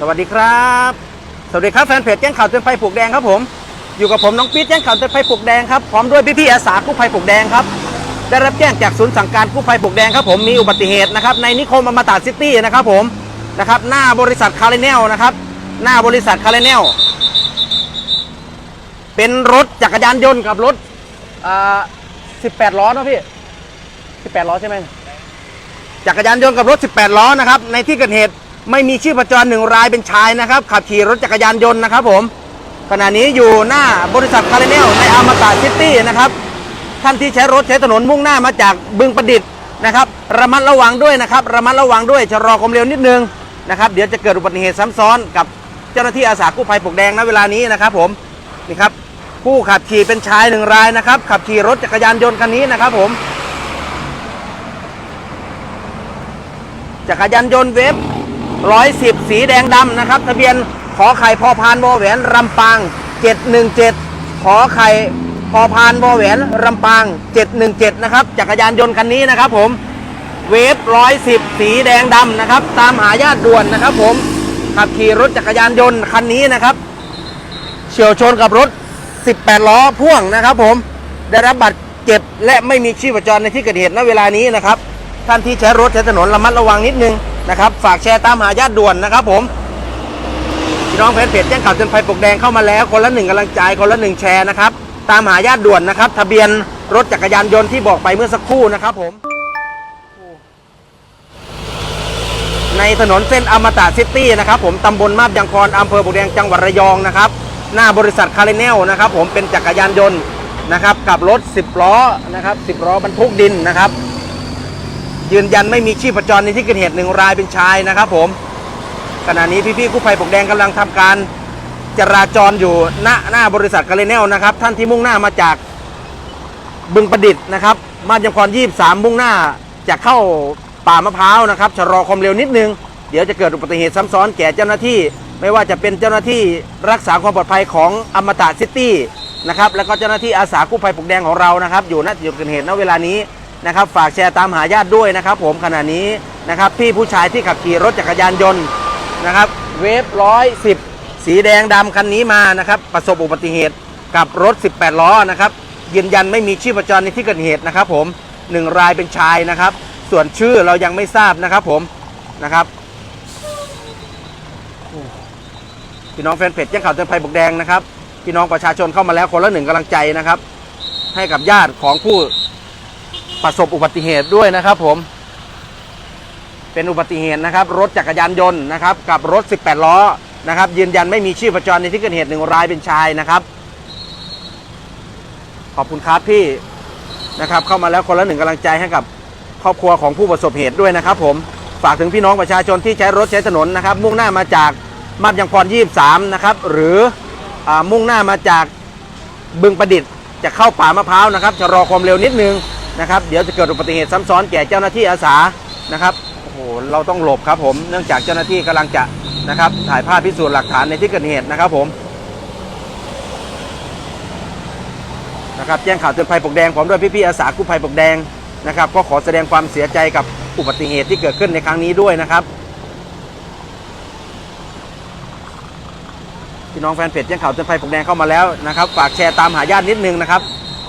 สวัสดีครับ สวัสดีครับแฟนเพจแจ้งข่าวเตือนภัยปลวกแดงครับผม อยู่กับผมน้องปี๊ดแจ้งข่าวเตือนภัยปลวกแดงครับ พร้อมด้วยพี่ๆอาสากู้ภัยปลวกแดงครับ ได้รับแจ้งจากศูนย์สั่งการกู้ภัยปลวกแดงครับผม มีอุบัติเหตุนะครับในนิคมอมตะซิตี้นะครับผม นะครับหน้าบริษัทคาร์เรนลนะครับ หน้าบริษัทคาร์เรนล เป็นรถจักรยานยนต์กับรถอ่า18ล้อเนะพี่18ล้อใช่ไหมจักรยานยนต์กับรถ 18 ล้อนะครับ ในที่เกิดเหตุ ไม่มีชีพจรหนึ่งรายเป็นชายนะครับ ขับขี่รถจักรยานยนต์นะครับผม ขณะนี้อยู่หน้าบริษัทคาร์เนลในอามาตาซิตี้นะครับ ท่านที่ใช้รถใช้ถนนมุ่งหน้ามาจากบึงประดิษฐ์นะครับระมัดระวังด้วยนะครับ ระมัดระวังด้วยชะลอความเร็วนิดนึงนะครับ เดี๋ยวจะเกิดอุบัติเหตุซ้ำซ้อนกับเจ้าหน้าที่อาสากู้ภัยปกแดงณเวลานี้นะครับ ผมนี่ครับผู้ขับขี่เป็นชายหนึ่งรายนะครับ ขับขี่รถจักรยานยนต์คันนี้นะครับ ผม จักรยานยนต์เวฟ 110 สีแดงดำนะครับ ทะเบียนขอไข่พอพานวอแหวนลำปาง 717 ขอไข่พอพานวอแหวนลำปาง 717 นะครับ จักรยานยนต์คันนี้นะครับผม เวฟ110 สีแดงดำนะครับ ตามหาญาติด่วนนะครับผม ขับขี่รถจักรยานยนต์คันนี้นะครับ เฉียวชนกับรถ 18 ล้อพ่วงนะครับผม ได้รับบาดเจ็บและไม่มีชีพจรในที่เกิดเหตุณเวลานี้นะครับ ท่านที่ใช้รถใช้ถนนระมัดระวังนิดนึง นะครับ ฝากแชร์ตามหาญาติด่วนนะครับผมพี่น้องแฟนเพจแจ้งข่าวเตือนภัยปกแดงเข้ามาแล้ว คนละหนึ่งกำลังใจคนละหนึ่งแชร์นะครับ ตามหาญาติด่วนนะครับ ทะเบียนรถจักรยานยนต์ที่บอกไปเมื่อสักครู่นะครับผม ในถนนเส้นอมตะซิตี้นะครับผมตำบลมาบยังคอนอำเภอปกแดงจังหวัดระยองนะครับ หน้าบริษัทคาร์เนลนะครับ ผมเป็นจักรยานยนต์นะครับกับรถ 10 ล้อนะครับ 10 ล้อบรรทุกดินนะครับ ยืนยันไม่มีชีพจรในที่เกิดเหตุหนึ่งรายเป็นชายนะครับผมขณะนี้พี่ๆกู้ภัยปกแดงกำลังทำการจราจรอยู่หน้าหน้าบริษัทคาร์เนลนะครับ ท่านที่มุ่งหน้ามาจากบึงประดิษฐ์นะครับมายังคร23มุ่งหน้าจะเข้าป่ามะพร้าวนะครับชะลอความเร็วนิดนึง เดี๋ยวจะเกิดอุบัติเหตุซ้ำซ้อนแก่เจ้าหน้าที่ ไม่ว่าจะเป็นเจ้าหน้าที่รักษาความปลอดภัยของอมตะซิตี้นะครับแล้วก็เจ้าหน้าที่อาสากู้ภัยปกแดงของเรานะครับ อยู่ณจุดเกิดเหตุณเวลานี้ นะครับฝากแชร์ตามหาญาติด้วยนะครับผมขณะนี้นะครับพี่ผู้ชายที่ขับขี่รถจักรยานยนต์นะครับเวฟร้อยสิบสีแดงดำคันนี้มานะครับประสบอุบัติเหตุกับรถ 18 ล้อนะครับยืนยันไม่มีชีพจรในที่เกิดเหตุนะครับผมหนึ่งรายเป็นชายนะครับ ส่วนชื่อเรายังไม่ทราบนะครับผมนะครับพี่น้องแฟนเพจแจ้งข่าวเตือนภัยบกแดงนะครับพี่น้องประชาชนเข้ามาแล้วคนละหนึ่งกำลังใจนะครับ ให้กับญาติของผู้ ประสบอุบัติเหตุด้วยนะครับผม เป็นอุบัติเหตุนะครับ รถจักรยานยนต์นะครับ กับรถ 18 ล้อนะครับ ยืนยันไม่มีชีพจรในที่เกิดเหตุหนึ่งรายเป็นชายนะครับ ขอบคุณครับพี่นะครับ เข้ามาแล้วคนละหนึ่งกำลังใจให้กับครอบครัวของผู้ประสบเหตุด้วยนะครับ ผมฝากถึงพี่น้องประชาชนที่ใช้รถใช้ถนนนะครับ มุ่งหน้ามาจากมาบยังพร23 นะครับ หรืออมุ่งหน้ามาจากบึงประดิษฐ์จะเข้าป่ามะพร้าวนะครับ จะรอความเร็วนิดนึง นะครับ เดี๋ยวจะเกิดอุบัติเหตุซ้ำซ้อนแก่เจ้าหน้าที่อาสานะครับโอ้โหเราต้องหลบครับผมเนื่องจากเจ้าหน้าที่กำลังจะนะครับ ถ่ายภาพพิสูจน์หลักฐานในที่เกิดเหตุนะครับผมนะครับแจ้งข่าวเตือนภัยปกแดงพร้อมด้วยพี่ๆอาสากู้ภัยปกแดงนะครับ ก็ขอแสดงความเสียใจกับอุบัติเหตุที่เกิดขึ้นในครั้งนี้ด้วยนะครับพี่น้องแฟนเพจแจ้งข่าวเตือนภัยปกแดงเข้ามาแล้วนะครับ ฝากแชร์ตามหาญาตินิดนึงนะครับ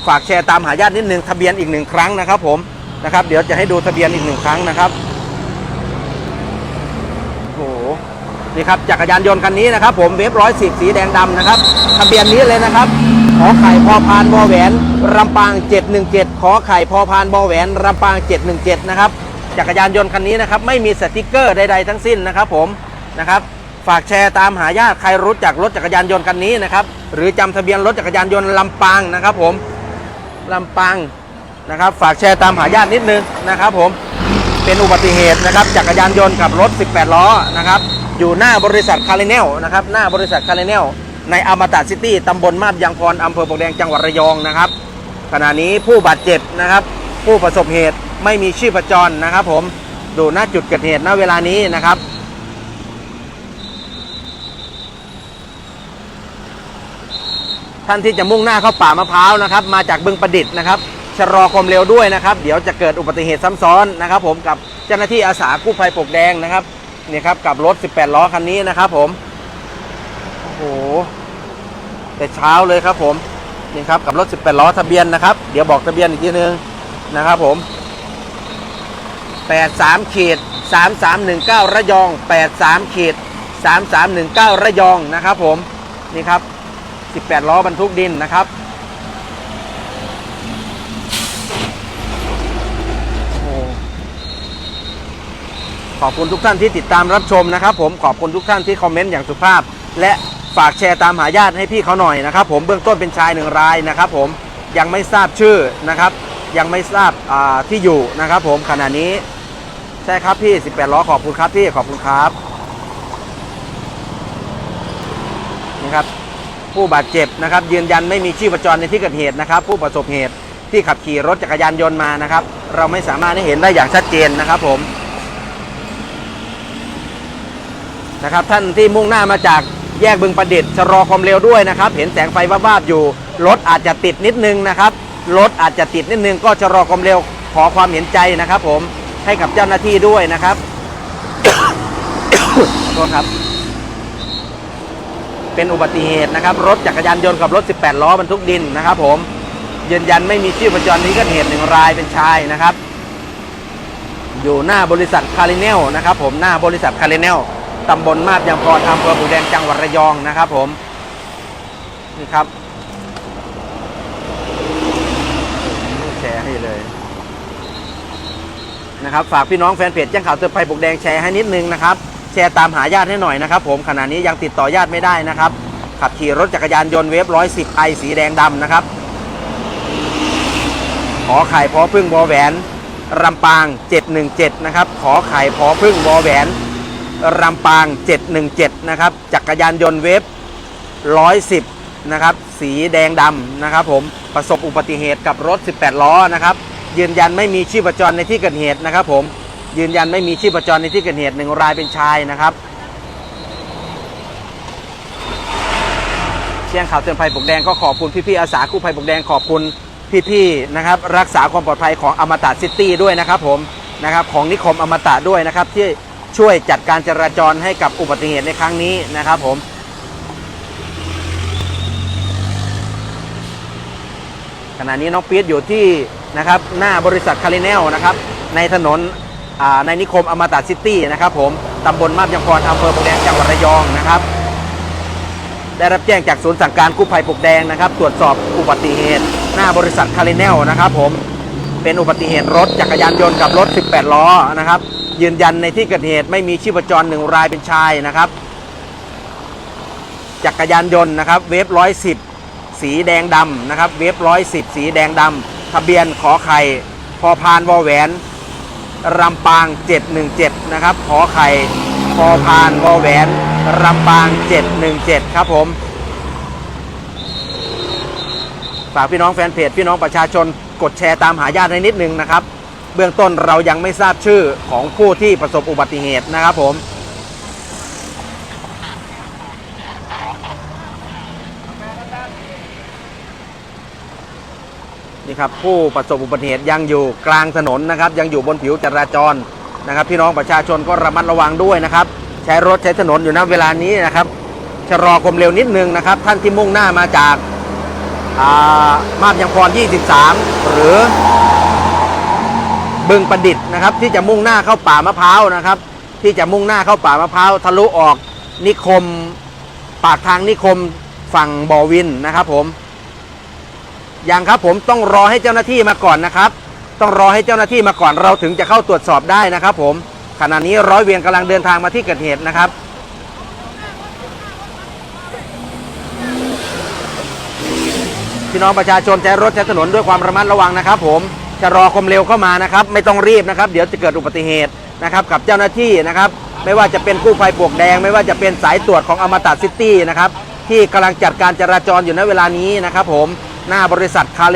ฝากแชร์ตามหาญาตินิดนึงทะเบียนอีกหนึ่งครั้งนะครับผมนะครับ เดี๋ยวจะให้ดูทะเบียนอีกหนึ่งครั้งนะครับโอ้โหนี่ครับจักรยานยนต์คันนี้นะครับ ผมเวฟร้อยสิบสีแดงดำนะครับ ทะเบียนนี้เลยนะครับขอไข่พอพานบอแหวนลำปาง 717 ขอไข่พอพานบอแหวนลำปาง 717 นะครับจักรยานยนต์คันนี้นะครับไม่มีสติกเกอร์ใดๆทั้งสิ้นนะครับผมนะครับฝากแชร์ตามหาญาติใครรู้จักรถจักรยานยนต์คันนี้นะครับหรือจำทะเบียนรถจักรยานยนต์ลำปางนะครับผม ลำปางนะครับ ฝากแชร์ตามหาญาตินิดนึงนะครับ ผมเป็นอุบัติเหตุนะครับจักรยานยนต์กับรถ 18 ล้อนะครับ อยู่หน้าบริษัทคาร์เนลนะครับ หน้าบริษัทคาร์เนลในอมตะซิตี้ตำบลมาบยางพรอำเภอปลวกแดงจังหวัดระยองนะครับ ขณะนี้ผู้บาดเจ็บนะครับ ผู้ประสบเหตุไม่มีชีพจรนะครับ ผมดูหน้าจุดเกิดเหตุณเวลานี้นะครับ ท่านที่จะมุ่งหน้าเข้าป่ามะพร้าวนะครับ มาจากบึงประดิษฐ์นะครับชะลอความเร็วด้วยนะครับ เดี๋ยวจะเกิดอุบัติเหตุซ้ำซ้อนนะครับ ผมกับเจ้าหน้าที่อาสากู้ภัยปกแดงนะครับนี่ครับกับรถ 18 ล้อคันนี้นะครับ ผมโอ้โหแต่เช้าเลยครับ ผมนี่ครับกับรถ 18 ล้อทะเบียนนะครับ เดี๋ยวบอกทะเบียนอีกทีนึงนะครับ ผม 83ขีด3319 ระยอง 83ขีด3319 ระยองนะครับ ผมนี่ครับ 18 ล้อบรรทุกดินนะครับ ขอบคุณทุกท่านที่ติดตามรับชมนะครับ ผมขอบคุณทุกท่านที่คอมเมนต์อย่างสุภาพ และฝากแชร์ตามหาญาติให้พี่เขาหน่อยนะครับ ผมเบื้องต้นเป็นชายหนึ่งรายนะครับ ผมยังไม่ทราบชื่อนะครับ ยังไม่ทราบาที่อยู่นะครับ ผมขณะนี้ใช่ครับพี่ 18 ล้อขอบคุณครับพี่ขอบคุณครับนี่ครับ ผู้บาดเจ็บนะครับ ยืนยันไม่มีชีพจรในที่เกิดเหตุนะครับ ผู้ประสบเหตุที่ขับขี่รถจักรยานยนต์มานะครับ เราไม่สามารถให้เห็นได้อย่างชัดเจนนะครับผมนะครับท่านที่มุ่งหน้ามาจากแยกบึงประดิษฐ์ชะลอความเร็วด้วยนะครับ เห็นแสงไฟวาบๆอยู่รถอาจจะติดนิดนึงนะครับรถอาจจะติดนิดนึงก็ชะลอความเร็วขอความเห็นใจนะครับ ผมให้กับเจ้าหน้าที่ด้วยนะครับโทษครับ เป็นอุบัติเหตุนะครับ รถจักรยานยนต์กับรถ 18 ล้อบรรทุกดินนะครับผมยืนยันไม่มีชื่อประจรนี้ก็เหตุหนึ่งรายเป็นชายนะครับ อยู่หน้าบริษัทคาริเนลนะครับ ผมหน้าบริษัทคาริเนลตำบลมาบยางพรอำเภอปูแดงจังหวัดระยองนะครับผมนี่ครับแชร์ให้เลยนะครับฝากพี่น้องแฟนเพจแจ้งข่าวเตือนภัยปลูกแดงแชร์ให้นิดนึงนะครับ ชร์ตามหาญาติให้หน่อยนะครับผมขณะนี้ยังติดต่อญาติไม่ได้นะครับ ขับขี่รถจักรยานยนต์เวฟร้อยสิบไอสีแดงดำนะครับ ขอไข่พอพึ่งวอแหวนลำปาง 717 นะครับ ขอไข่พอพึ่งวอแหวนลำปาง 717 นะครับ จักรยานยนต์เวฟ110 นะครับ สีแดงดำนะครับผม ประสบอุบัติเหตุกับรถ 18 ล้อนะครับ ยืนยันไม่มีชีพจรในที่เกิดเหตุนะครับผม ยืนยันไม่มีชีพจรในที่เกิดเหตุหนึ่งรายเป็นชายนะครับเชียงข่าวเตือนภัยปกแดงก็ขอบคุณพี่ๆอาสากู้ภัยปกแดงขอบคุณพี่ๆนะครับรักษาความปลอดภัยของอมตะซิตี้ด้วยนะครับผมนะครับของนิคมอมตะด้วยนะครับที่ช่วยจัดการจราจรให้กับอุบัติเหตุในครั้งนี้นะครับผมขณะนี้น้องปี๊ดอยู่ที่นะครับหน้าบริษัทคาริเนลนะครับในถนน ในนิคมอมตะซิตี้นะครับผมตำบลมาบยางพรอำเภอปลวกแดงจังหวัดระยองนะครับ ได้รับแจ้งจากศูนย์สั่งการกู้ภัยปลวกแดงนะครับ ตรวจสอบอุบัติเหตุ หน้าบริษัทคาริเนลนะครับผมเป็นอุบัติเหตุรถจักรยานยนต์กับรถ 18 ล้อนะครับ ยืนยันในที่เกิดเหตุไม่มีชีพจรหนึ่งรายเป็นชายนะครับจักรยานยนต์นะครับ เวฟร้อยสิบสีแดงดำนะครับ เวฟร้อยสิบสีแดงดำทะเบียนขอไข่พอพานวอแหวน รำปาง 717 นะครับ ขอไข่พอพานวอแหวนรำปาง 717 ครับผมฝากพี่น้องแฟนเพจพี่น้องประชาชนกดแชร์ตามหาญาติให้นิดนึงนะครับ เบื้องต้นเรายังไม่ทราบชื่อของผู้ที่ประสบอุบัติเหตุนะครับผม ครับผู้ประสบอุบัติเหตุยังอยู่กลางถนนนะครับ ยังอยู่บนผิวจราจรนะครับ พี่น้องประชาชนก็ระมัดระวังด้วยนะครับ ใช้รถใช้ถนนอยู่ณเวลานี้นะครับชะลอความเร็วนิดนึงนะครับ ท่านที่มุ่งหน้ามาจากามาบยางพร 23 หรือบึงประดิษฐ์นะครับ ที่จะมุ่งหน้าเข้าป่ามะพร้าวนะครับ ที่จะมุ่งหน้าเข้าป่ามะพร้าวทะลุออกนิคม ปากทางนิคมฝั่งบ่อวินนะครับผม ยังครับผมต้องรอให้เจ้าหน้าที่มาก่อนนะครับ ต้องรอให้เจ้าหน้าที่มาก่อนเราถึงจะเข้าตรวจสอบได้นะครับ ผมขณะนี้ร้อยเวียนกำลังเดินทางมาที่เกิดเหตุนะครับพี่น้องประชาชนใช้รถใช้ถนนด้วยความระมัดระวังนะครับ ผมจะรอความเร็วเข้ามานะครับ ไม่ต้องรีบนะครับ เดี๋ยวจะเกิดอุบัติเหตุนะครับ กับเจ้าหน้าที่นะครับ ไม่ว่าจะเป็นกู้ภัยปลวกแดง ไม่ว่าจะเป็นสายตรวจของอมตะซิตี้นะครับที่กำลังจัดการจราจรอยู่ในเวลานี้นะครับ ผม หน้าบริษัทคาริ